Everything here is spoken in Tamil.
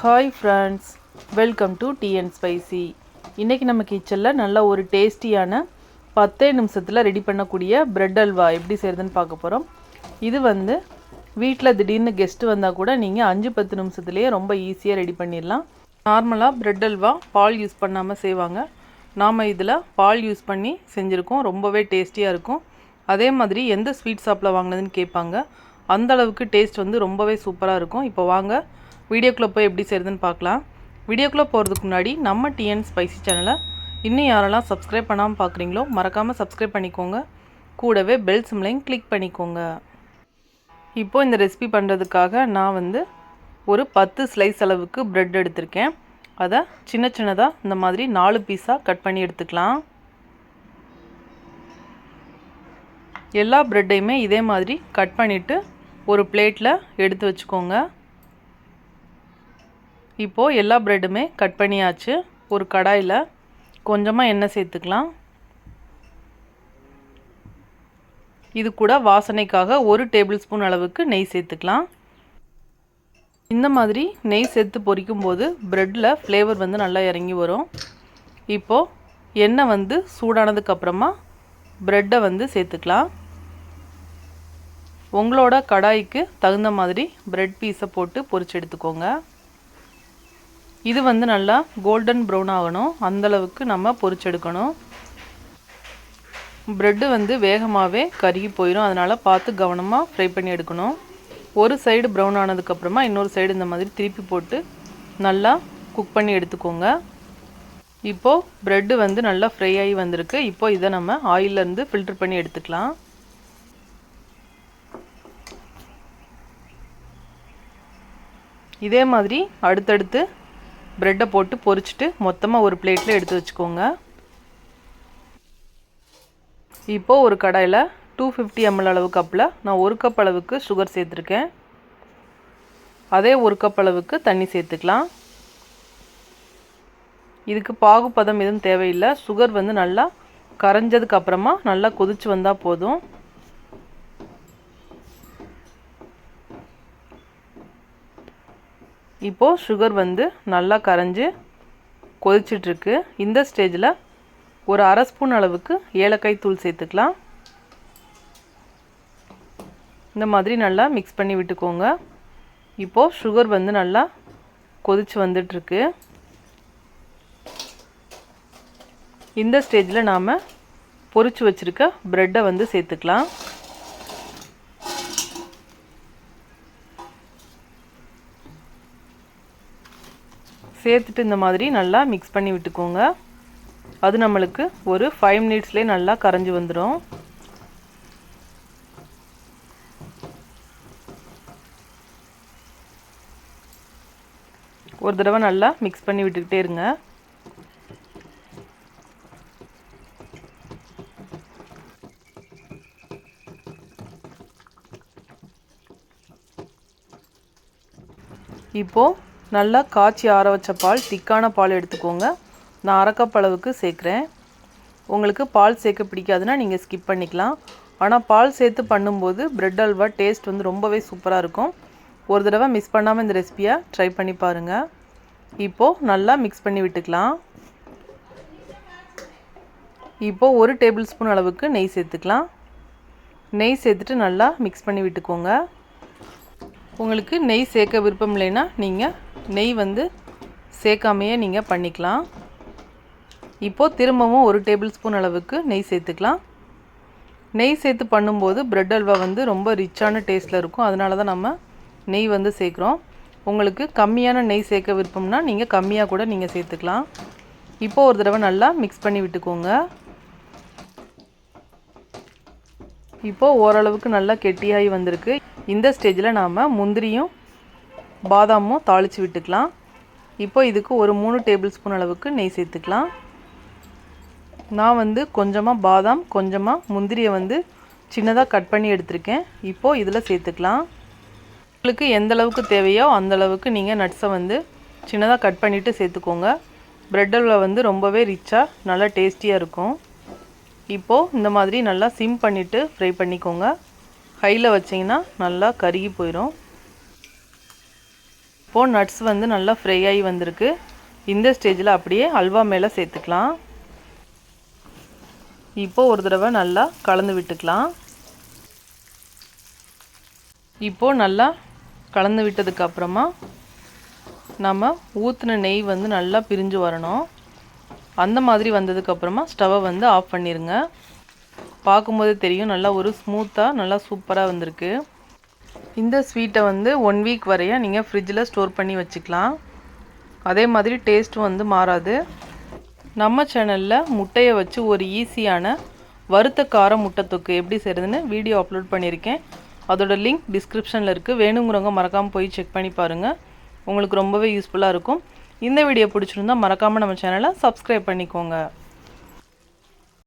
Hi friends welcome to tea and spicy இன்றைக்கி நம்ம கிச்சனில் நல்ல ஒரு டேஸ்டியான பத்தே நிமிஷத்தில் ரெடி பண்ணக்கூடிய ப்ரெட் அல்வா எப்படி செய்கிறதுன்னு பார்க்க போகிறோம் இது வந்து வீட்டில் திடீர்னு கெஸ்ட்டு வந்தால் கூட நீங்கள் அஞ்சு பத்து நிமிஷத்துலேயே ரொம்ப ஈஸியாக ரெடி பண்ணிடலாம். நார்மலாக ப்ரெட் அல்வா பால் யூஸ் பண்ணாமல் செய்வாங்க. நாம் இதில் பால் யூஸ் பண்ணி செஞ்சுருக்கோம். ரொம்பவே டேஸ்டியாக இருக்கும். அதே மாதிரி எந்த ஸ்வீட் ஷாப்பில் வாங்கினதுன்னு கேட்பாங்க. அந்த அளவுக்கு டேஸ்ட் வந்து ரொம்பவே சூப்பராக இருக்கும். இப்போ வாங்க வீடியோக்குள்ளே போய் எப்படி செய்யுதுன்னு பார்க்கலாம். வீடியோக்குள்ளே போகிறதுக்கு முன்னாடி நம்ம டிஎன் ஸ்பைசி சேனலை இன்னும் யாரெல்லாம் சப்ஸ்கிரைப் பண்ணாமல் பார்க்குறீங்களோ மறக்காமல் சப்ஸ்கிரைப் பண்ணிக்கோங்க. கூடவே பெல் சிம்லையும் கிளிக் பண்ணிக்கோங்க. இப்போது இந்த ரெசிபி பண்ணுறதுக்காக நான் வந்து ஒரு பத்து ஸ்லைஸ் அளவுக்கு ப்ரெட் எடுத்திருக்கேன். அதை சின்ன சின்னதாக இந்த மாதிரி நாலு பீஸாக கட் பண்ணி எடுத்துக்கலாம். எல்லா ப்ரெட்டையுமே இதே மாதிரி கட் பண்ணிவிட்டு ஒரு பிளேட்டில் எடுத்து வச்சுக்கோங்க. இப்போது எல்லா ப்ரெட்டுமே கட் பண்ணியாச்சு. ஒரு கடாயில் கொஞ்சமாக எண்ணெய் சேர்த்துக்கலாம். இது கூட வாசனைக்காக ஒரு டேபிள் ஸ்பூன் அளவுக்கு நெய் சேர்த்துக்கலாம். இந்த மாதிரி நெய் சேர்த்து பொரிக்கும் போது ப்ரெட்டில் ஃப்ளேவர் வந்து நல்லா இறங்கி வரும். இப்போது எண்ணெய் வந்து சூடானதுக்கப்புறமா ப்ரெட்டை வந்து சேர்த்துக்கலாம். உங்களோட கடாய்க்கு தகுந்த மாதிரி ப்ரெட் பீஸை போட்டு பொரிச்சு எடுத்துக்கோங்க. இது வந்து நல்லா கோல்டன் ப்ரௌன் ஆகணும். அந்தளவுக்கு நம்ம பொரிச்செடுக்கணும். ப்ரெட்டு வந்து வேகமாகவே கருகி போயிடும் அதனால் பார்த்து கவனமாக ஃப்ரை பண்ணி எடுக்கணும். ஒரு சைடு ப்ரௌன் ஆனதுக்கப்புறமா இன்னொரு சைடு இந்த மாதிரி திருப்பி போட்டு நல்லா குக் பண்ணி எடுத்துக்கோங்க. இப்போது ப்ரெட்டு வந்து நல்லா ஃப்ரை ஆகி வந்திருக்கு. இப்போது இதை நம்ம ஆயிலேருந்து ஃபில்டர் பண்ணி எடுத்துக்கலாம். இதே மாதிரி அடுத்தடுத்து ப்ரெட்டை போட்டு பொரிச்சிட்டு மொத்தமாக ஒரு பிளேட்டில் எடுத்து வச்சுக்கோங்க. இப்போது ஒரு கடாயில் டூ ஃபிஃப்டி எம்எல் அளவு கப்பில் நான் ஒரு கப் அளவுக்கு சுகர் சேர்த்துருக்கேன். அதே ஒரு கப் அளவுக்கு தண்ணி சேர்த்துக்கலாம். இதுக்கு பாகுபதம் எதுவும் தேவையில்லை. சுகர் வந்து நல்லா கரைஞ்சதுக்கு அப்புறமா நல்லா கொதிச்சு வந்தால் போதும். இப்போது சுகர் வந்து நல்லா கரைஞ்சி கொதிச்சிட்ருக்கு. இந்த ஸ்டேஜில் ஒரு அரை ஸ்பூன் அளவுக்கு ஏலக்காய் தூள் சேர்த்துக்கலாம். இந்த மாதிரி நல்லா மிக்ஸ் பண்ணி விட்டுக்கோங்க. இப்போது சுகர் வந்து நல்லா கொதிச்சு வந்துட்ருக்கு. இந்த ஸ்டேஜில் நாம் பொறிச்சு வச்சுருக்க ப்ரெட்டை வந்து சேர்த்துக்கலாம். சேர்த்துட்டு இந்த மாதிரி நல்லா மிக்ஸ் பண்ணி விட்டுக்கோங்க. அது நம்மளுக்கு ஒரு ஃபைவ் மினிட்ஸ்லேயே நல்லா கரைஞ்சி வந்துடும் ஒரு தடவை நல்லா மிக்ஸ் பண்ணி விட்டுக்கிட்டே இருங்க. இப்போது நல்லா காய்ச்சி ஆற வச்ச பால் திக்கான பால் எடுத்துக்கோங்க. நான் அரைக்கப் அளவுக்கு சேர்க்குறேன். உங்களுக்கு பால் சேர்க்க பிடிக்காதுன்னா நீங்கள் ஸ்கிப் பண்ணிக்கலாம். ஆனால் பால் சேர்த்து பண்ணும்போது ப்ரெட் அல்வா டேஸ்ட் வந்து ரொம்பவே சூப்பராக இருக்கும். ஒரு தடவை மிஸ் பண்ணாமல் இந்த ரெசிபியை ட்ரை பண்ணி பாருங்கள் இப்போது நல்லா மிக்ஸ் பண்ணி விட்டுக்கலாம். இப்போது ஒரு டேபிள் ஸ்பூன் அளவுக்கு நெய் சேர்த்துக்கலாம். நெய் சேர்த்துட்டு நல்லா மிக்ஸ் பண்ணி விட்டுக்கோங்க. உங்களுக்கு நெய் சேர்க்க விருப்பம் இல்லைன்னா நீங்கள் நெய் வந்து சேர்க்காமையே நீங்கள் பண்ணிக்கலாம். இப்போது திரும்பவும் ஒரு டேபிள் ஸ்பூன் அளவுக்கு நெய் சேர்த்துக்கலாம். நெய் சேர்த்து பண்ணும்போது ப்ரெட் அல்வா வந்து ரொம்ப ரிச்சான டேஸ்ட்டில் இருக்கும். அதனால தான் நம்ம நெய் வந்து சேர்க்குறோம். உங்களுக்கு கம்மியான நெய் சேர்க்க விருப்பம்னா நீங்கள் கம்மியாக கூட நீங்கள் சேர்த்துக்கலாம். இப்போது ஒரு தடவை நல்லா மிக்ஸ் பண்ணி விட்டுக்கோங்க. இப்போது ஓரளவுக்கு நல்லா கெட்டியாகி வந்திருக்கு. இந்த ஸ்டேஜில் நாம் முந்திரியும் பாதாமும் தாளித்து விட்டுக்கலாம். இப்போ இதுக்கு ஒரு மூணு டேபிள் ஸ்பூன் அளவுக்கு நெய் சேர்த்துக்கலாம். நான் வந்து கொஞ்சமாக பாதாம் கொஞ்சமாக முந்திரியை வந்து சின்னதாக கட் பண்ணி எடுத்திருக்கேன். இப்போது இதில் சேர்த்துக்கலாம். உங்களுக்கு எந்த அளவுக்கு தேவையோ அந்த அளவுக்கு நீங்கள் நட்ஸை வந்து சின்னதாக கட் பண்ணிவிட்டு சேர்த்துக்கோங்க. ப்ரெட்டில் வந்து ரொம்பவே ரிச்சாக நல்லா டேஸ்டியாக இருக்கும். இப்போது இந்த மாதிரி நல்லா சிம் பண்ணிவிட்டு ஃப்ரை பண்ணிக்கோங்க. ஹையில் வச்சிங்கன்னா நல்லா கருகி போயிடும் இப்போது நட்ஸ் வந்து நல்லா ஃப்ரை ஆகி வந்திருக்கு. இந்த ஸ்டேஜில் அப்படியே அல்வா மேலே சேர்த்துக்கலாம். இப்போது ஒரு தடவை நல்லா கலந்து விட்டுக்கலாம். இப்போது நல்லா கலந்து விட்டதுக்கப்புறமா நம்ம ஊற்றின நெய் வந்து நல்லா பிரிஞ்சு வரணும். அந்த மாதிரி வந்ததுக்கப்புறமா ஸ்டவ்வை வந்து ஆஃப் பண்ணிடுங்க பார்க்கும்போது தெரியும். நல்லா ஒரு ஸ்மூத்தாக நல்லா சூப்பராக வந்திருக்கு. இந்த ஸ்வீட்டை வந்து ஒன் வீக் வரைய நீங்கள் ஃப்ரிட்ஜில் ஸ்டோர் பண்ணி வச்சுக்கலாம். அதே மாதிரி டேஸ்ட்டும் வந்து மாறாது. நம்ம சேனலில் முட்டையை வச்சு ஒரு ஈஸியான வறுத்த கார முட்டை தொக்கு எப்படி செய்கிறதுன்னு வீடியோ அப்லோட் பண்ணியிருக்கேன். அதோட லிங்க் டிஸ்கிரிப்ஷனில் இருக்குது வேணுங்கிறவங்க மறக்காமல் போய் செக் பண்ணி பாருங்கள் உங்களுக்கு ரொம்பவே யூஸ்ஃபுல்லாக இருக்கும். இந்த வீடியோ பிடிச்சிருந்தா மறக்காமல் நம்ம சேனலை சப்ஸ்கிரைப் பண்ணிக்கோங்க.